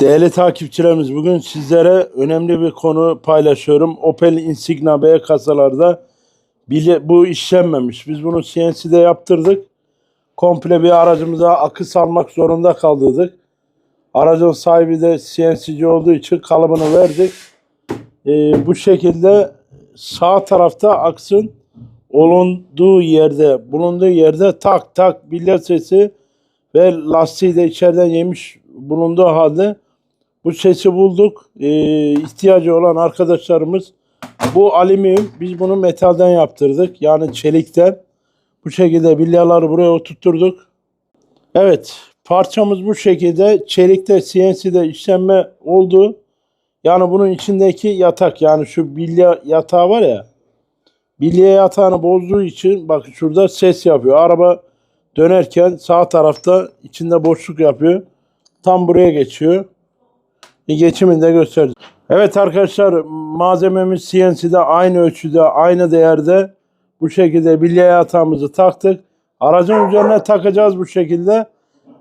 Değerli takipçilerimiz bugün sizlere önemli bir konu paylaşıyorum. Opel Insigna B kasalarda bile, bu işlenmemiş. Biz bunu CNC'de yaptırdık. Komple bir aracımıza akı salmak zorunda kaldıydık. Aracın sahibi de CNC'ci olduğu için kalıbını verdik. Ee, bu şekilde sağ tarafta aksın olunduğu yerde, bulunduğu yerde tak tak bilye sesi ve lastiği de içeriden yemiş bulunduğu halde bu sesi bulduk. Ee, ihtiyacı olan arkadaşlarımız bu alüminyum. Biz bunu metalden yaptırdık. Yani çelikten. Bu şekilde bilyaları buraya oturtturduk. Evet. Parçamız bu şekilde. Çelikte CNC'de işlenme oldu. Yani bunun içindeki yatak yani şu bilya yatağı var ya. Bilye yatağını bozduğu için bak şurada ses yapıyor. Araba dönerken sağ tarafta içinde boşluk yapıyor. Tam buraya geçiyor. Geçimini de göstereceğim. Evet arkadaşlar malzememiz CNC'de aynı ölçüde aynı değerde bu şekilde bilye yatağımızı taktık. Aracın üzerine takacağız bu şekilde.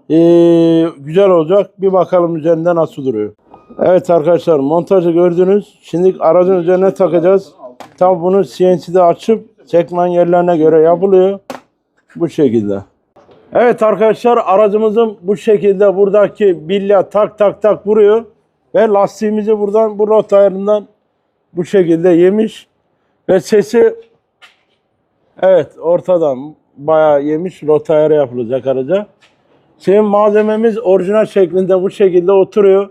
Ee, güzel olacak. Bir bakalım üzerinde nasıl duruyor. Evet arkadaşlar montajı gördünüz. Şimdi aracın üzerine takacağız. Tam bunu CNC'de açıp çekmen yerlerine göre yapılıyor. Bu şekilde. Evet arkadaşlar aracımızın bu şekilde buradaki bilya tak tak tak vuruyor. Ve lastiğimizi buradan bu rot ayarından bu şekilde yemiş. Ve sesi evet ortadan bayağı yemiş. Rot ayarı yapılacak araca. Senin malzememiz orijinal şeklinde bu şekilde oturuyor.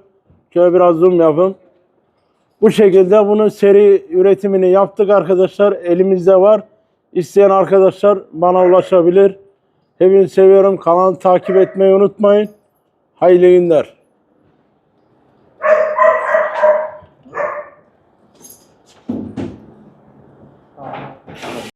Şöyle biraz zoom yapın. Bu şekilde bunun seri üretimini yaptık arkadaşlar. Elimizde var. İsteyen arkadaşlar bana ulaşabilir. Hepinizi seviyorum. Kanalı takip etmeyi unutmayın. Hayırlı günler.